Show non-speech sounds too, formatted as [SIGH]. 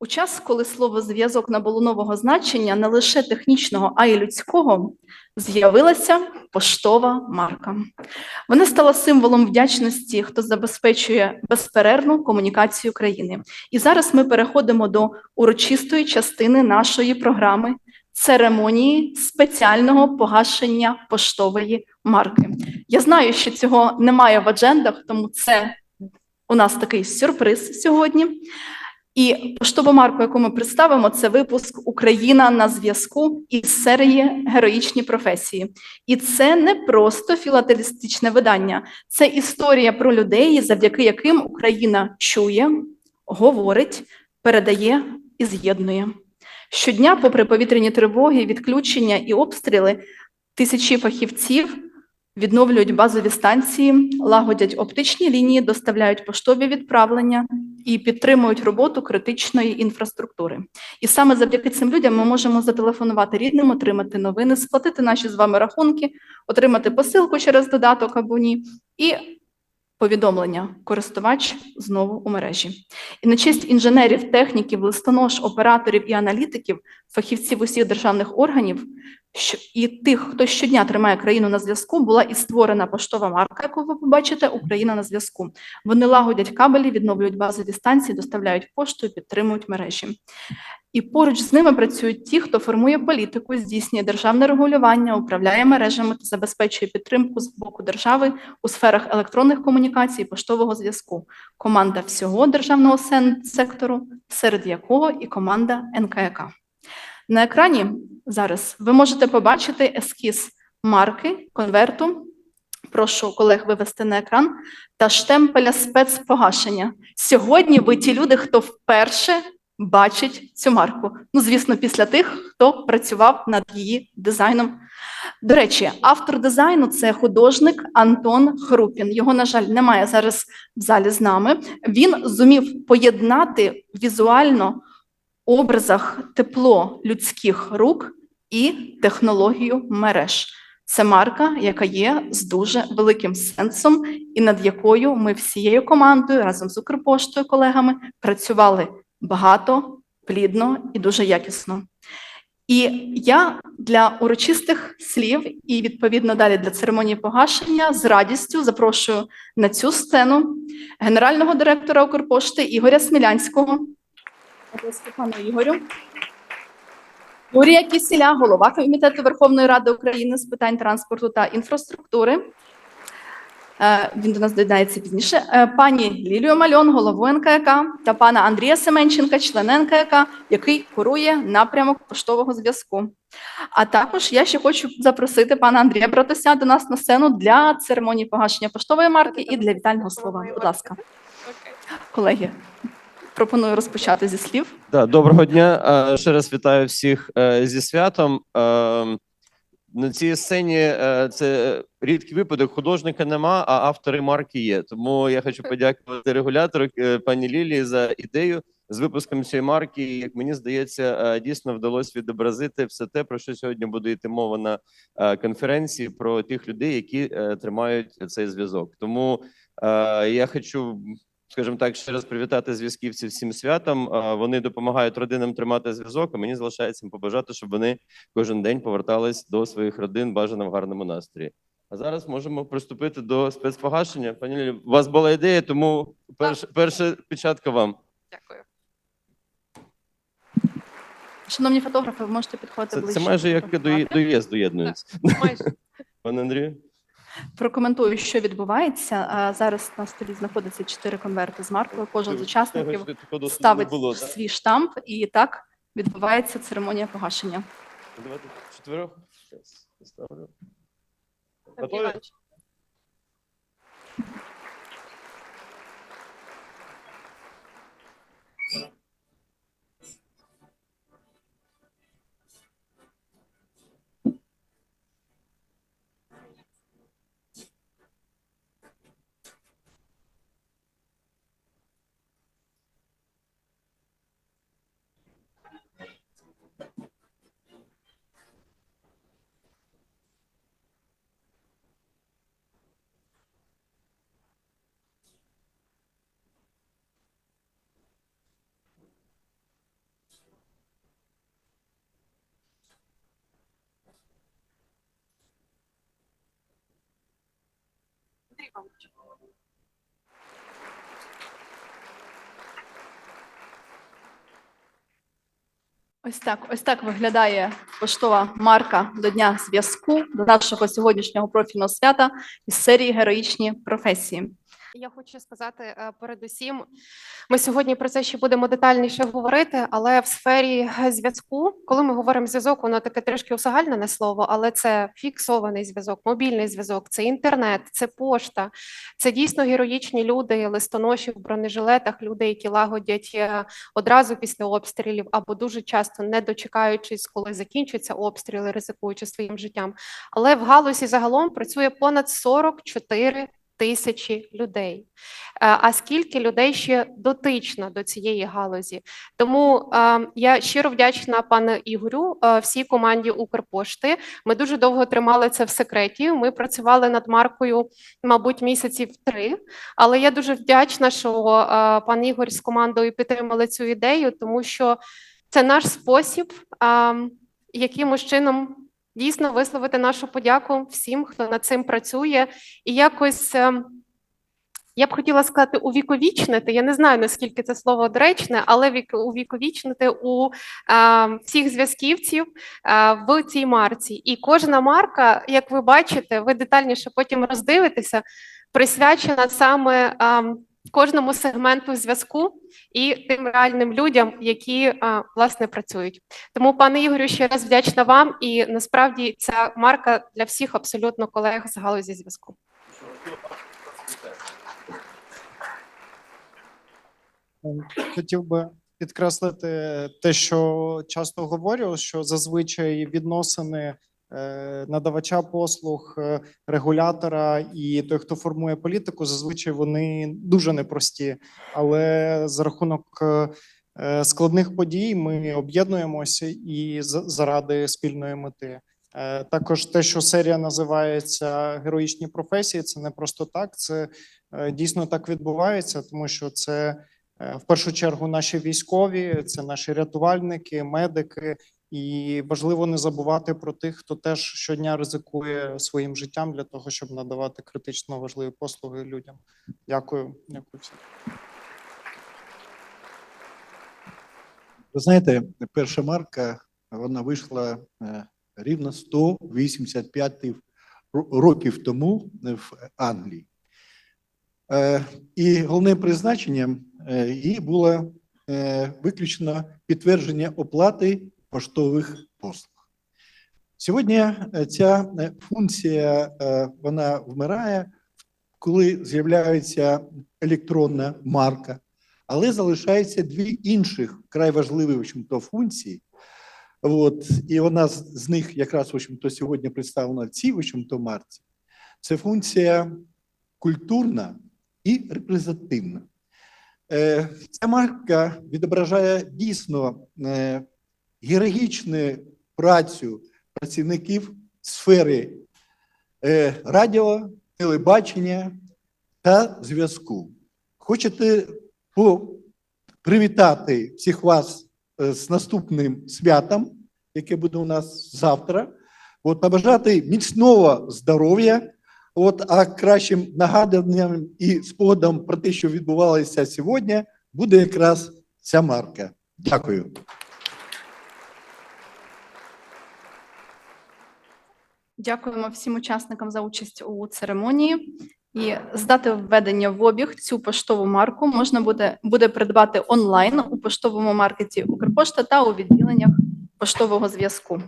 У час, коли слово зв'язок набуло нового значення, не лише технічного, а й людського, з'явилася поштова марка. Вона стала символом вдячності, хто забезпечує безперервну комунікацію країни. І зараз ми переходимо до урочистої частини нашої програми церемонії спеціального погашення поштової марки. Я знаю, що цього немає в аджендах, тому це у нас такий сюрприз сьогодні. І поштову марку, яку ми представимо, це випуск Україна на зв'язку із серії Героїчні професії. І це не просто філателістичне видання, це історія про людей, завдяки яким Україна чує, говорить, передає і з'єднує. Щодня, попри повітряні тривоги, відключення і обстріли, тисячі фахівців відновлюють базові станції, лагодять оптичні лінії, доставляють поштові відправлення і підтримують роботу критичної інфраструктури. І саме завдяки цим людям ми можемо зателефонувати рідним, отримати новини, сплатити наші з вами рахунки, отримати посилку через додаток або ні, і повідомлення користувач знову у мережі. І на честь інженерів, техніків, листонож, операторів і аналітиків, фахівців усіх державних органів і тих, хто щодня тримає країну на зв'язку, була і створена поштова марка, яку ви побачите, Україна на зв'язку. Вони лагодять кабелі, відновлюють базові станції, доставляють пошту підтримують мережі. І поруч з ними працюють ті, хто формує політику, здійснює державне регулювання, управляє мережами та забезпечує підтримку з боку держави у сферах електронних комунікацій, і поштового зв'язку. Команда всього державного сектору, серед якого і команда НКК. На екрані зараз ви можете побачити ескіз марки, конверту. Прошу колег вивести на екран та штемпеля спецпогашення. Сьогодні ви ті люди, хто вперше бачить цю марку. Ну, звісно, після тих, хто працював над її дизайном. До речі, автор дизайну це художник Антон Хрупін. Його, на жаль, немає зараз в залі з нами. Він зумів поєднати візуально образах тепло людських рук і технологію мереж. Це марка, яка є з дуже великим сенсом, і над якою ми всією командою разом з Укрпоштою колегами працювали багато, плідно і дуже якісно. І я для урочистих слів і відповідно далі для церемонії погашення з радістю запрошую на цю сцену генерального директора Укрпошти Ігоря Смілянського. Ігорю. Юрія Кісіля, голова Комітету Верховної Ради України з питань транспорту та інфраструктури. Е, Він до нас доєднається пізніше. Е, Пані Лілію Мальон, голову НКК, та пана Андрія Семенченка, члена НКК, який курує напрямок поштового зв'язку. А також я ще хочу запросити пана Андрія Братося до нас на сцену для церемонії погашення поштової марки і для вітального слова. Будь ласка, колеги, пропоную розпочати зі слів. Да, доброго дня. Е, Ще раз вітаю всіх зі святом. На цій сцені е, це рідкий випадок. Художника нема, а автори марки є. Тому я хочу подякувати регулятору е, пані Лілії за ідею з випуском цієї марки. І, Як мені здається, е, дійсно вдалося відобразити все те, про що сьогодні буде йти мова на конференції про тих людей, які тримають цей зв'язок. Тому я хочу скажімо так, ще раз привітати зв'язківців всім святом. Вони допомагають родинам тримати зв'язок. А мені залишається побажати, щоб вони кожен день повертались до своїх родин бажано в гарному настрої. А зараз можемо приступити до спецпогашення. Пані Лілі, у вас була ідея, тому перш, перша печатка вам. Дякую. Шановні фотографи, ви можете підходити Це, ближче. це майже як до, до ЄС доєднується. Майже. [LAUGHS] Пане Андрію, Прокоментую, що відбувається. Зараз на столі знаходиться чотири конверти з маркою. Кожен з учасників ставить було, так? свій штамп, і так відбувається церемонія погашення. Давайте чотирьох. Щас, Сергій Іванович. Ось так, ось так виглядає поштова марка до Дня зв'язку до нашого сьогоднішнього профільного свята із серії Героїчні професії. Я хочу сказати е, передусім, ми сьогодні про це ще будемо детальніше говорити, але в сфері е, зв'язку, коли ми говоримо зв'язок, воно таке трішки усагальнене слово, але це фіксований зв'язок, мобільний зв'язок, це інтернет, це пошта, це дійсно героїчні люди, листоноші в бронежилетах, люди, які лагодять е, одразу після обстрілів або дуже часто не дочекаючись, коли закінчаться обстріли, ризикуючи своїм життям. Але в галузі загалом працює понад 44 тисячі людей. Е, А скільки людей ще дотично до цієї галузі? Тому е, я щиро вдячна пану Ігорю, е, всій команді Укрпошти. Ми дуже довго тримали це в секреті. Ми працювали над маркою, мабуть, місяців три. Але я дуже вдячна, що пан Ігор з командою підтримали цю ідею, тому що це наш спосіб, е, якимось чином дійсно висловити нашу подяку всім, хто над цим працює, і якось. ем, я б хотіла сказати увіковічнити. Я не знаю наскільки це слово доречне, але вік- увіковічнити у е, всіх зв'язківців е, в цій марці. І кожна марка, як ви бачите, ви детальніше потім роздивитеся, присвячена саме е, кожному сегменту зв'язку і тим реальним людям, які власне працюють. Тому, пане Ігорю, ще раз вдячна вам. І насправді ця марка для всіх абсолютно колег з галузі зв'язку. Хотів би підкреслити те, що часто говорю, що зазвичай відносини надавача послуг, е, регулятора і той, хто формує політику, зазвичай вони дуже непрості. Але за рахунок е, е, складних подій ми об'єднуємося і заради спільної мети. Е, Також те, що серія називається героїчні професії, це не просто так. Це е, дійсно так відбувається, тому що це Е, В першу чергу наші військові, це наші рятувальники, медики, і важливо не забувати про тих, хто теж щодня ризикує своїм життям для того, щоб надавати критично важливі послуги людям. Дякую, дякую всім. Ви знаєте, перша марка вона вийшла е, рівно 185 ро- років тому в Англії. Е, І головним призначенням е, її було виключно підтвердження оплати поштових послуг. Сьогодні е, ця е, функція е, вона вмирає, коли з'являється електронна марка, але залишається дві інших вкрай важливі общем-то, функції. От, і вона з, них якраз общем-то, сьогодні представлена в цій общем-то, марці. Це функція культурна і репрезентативна. Ця марка відображає дійсно героїчну працю працівників сфери е, радіо, телебачення та зв'язку. Хочете привітати всіх вас е, з наступним святом, яке буде у нас завтра. От, побажати міцного здоров'я. От, а кращим нагадуванням і спогадом про те, що відбувалося сьогодні, буде якраз ця марка. Дякую. Дякуємо всім учасникам за участь у церемонії. І здати введення в обіг цю поштову марку можна буде, буде придбати онлайн у поштовому маркеті Укрпошта та у відділеннях поштового зв'язку.